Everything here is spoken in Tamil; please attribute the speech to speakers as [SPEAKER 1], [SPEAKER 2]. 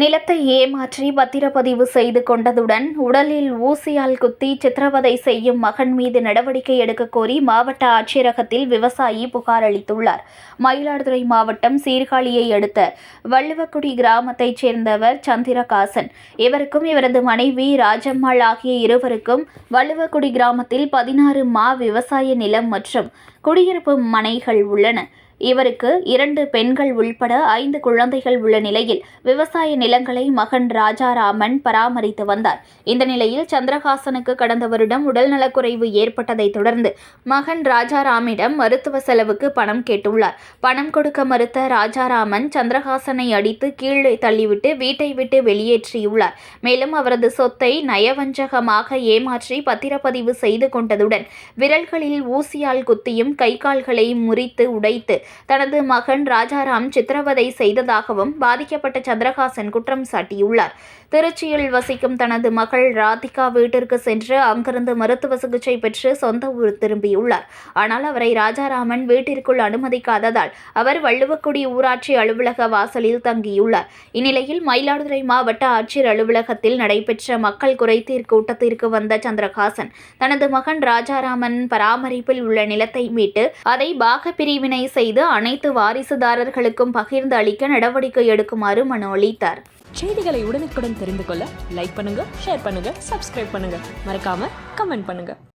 [SPEAKER 1] நிலத்தை ஏமாற்றி பத்திரப்பதிவு செய்து கொண்டதுடன் உடலில் ஊசியால் குத்தி சித்திரவதை செய்யும் மகன் மீது நடவடிக்கை எடுக்க கோரி மாவட்ட ஆட்சியரகத்தில் விவசாயி புகார் அளித்துள்ளார். மயிலாடுதுறை மாவட்டம் சீர்காழியை அடுத்த வள்ளுவக்குடி கிராமத்தைச் சேர்ந்தவர் சந்திரகாசன். இவருக்கும் இவரது மனைவி ராஜம்மாள் ஆகிய இருவருக்கும் வள்ளுவக்குடி கிராமத்தில் பதினாறு மா விவசாய நிலம் மற்றும் குடியிருப்பு மனைகள் உள்ளன. இவருக்கு இரண்டு பெண்கள் உள்பட ஐந்து குழந்தைகள் உள்ள நிலையில் விவசாய நிலங்களை மகன் ராஜாராமன் பராமரித்து வந்தார். இந்த நிலையில் சந்திரஹாசனுக்கு கடந்த வருடம் உடல்நலக்குறைவு ஏற்பட்டதை தொடர்ந்து மகன் ராஜாராமிடம் மருத்துவ செலவுக்கு பணம் கேட்டுள்ளார். பணம் கொடுக்க மறுத்த ராஜாராமன் சந்திரஹாசனை அடித்து கீழே தள்ளிவிட்டு வீட்டை விட்டு வெளியேற்றியுள்ளார். மேலும் அவரது சொத்தை நயவஞ்சகமாக ஏமாற்றி பத்திரப்பதிவு செய்து கொண்டதுடன் விரல்களில் ஊசியால் குத்தியும் கை கால்களை முறித்து உடைத்து தனது மகன் ராஜாராம் சித்திரவதை செய்ததாகவும் பாதிக்கப்பட்ட சந்திரகாசன் குற்றம் சாட்டியுள்ளார். திருச்சியில் வசிக்கும் தனது மகள் ராதிகா வீட்டிற்கு சென்று அங்கிருந்து மருத்துவ சிகிச்சை பெற்று சொந்த ஊர் திரும்பியுள்ளார். ஆனால் அவரை ராஜாராமன் வீட்டிற்குள் அனுமதிக்காததால் அவர் வள்ளுவக்குடி ஊராட்சி அலுவலக வாசலில் தங்கியுள்ளார். இந்நிலையில் மயிலாடுதுறை மாவட்ட ஆட்சியர் அலுவலகத்தில் நடைபெற்ற மக்கள் குறைதீர் கூட்டத்திற்கு வந்த சந்திரகாசன் தனது மகன் ராஜாராமன் பராமரிப்பில் உள்ள நிலத்தை மீட்டு அதை பாக பிரிவினை செய்து அனைத்து வாரிசுதாரர்களுக்கும் பகிர்ந்து அளிக்க நடவடிக்கை எடுக்குமாறு மனு அளித்தார்.
[SPEAKER 2] செய்திகளை உடனுக்குடன் தெரிந்து கொள்ள லைக் பண்ணுங்க ஷேர் பண்ணுங்க சப்ஸ்கிரைப் பண்ணுங்க. மறக்காம கமெண்ட் பண்ணுங்க.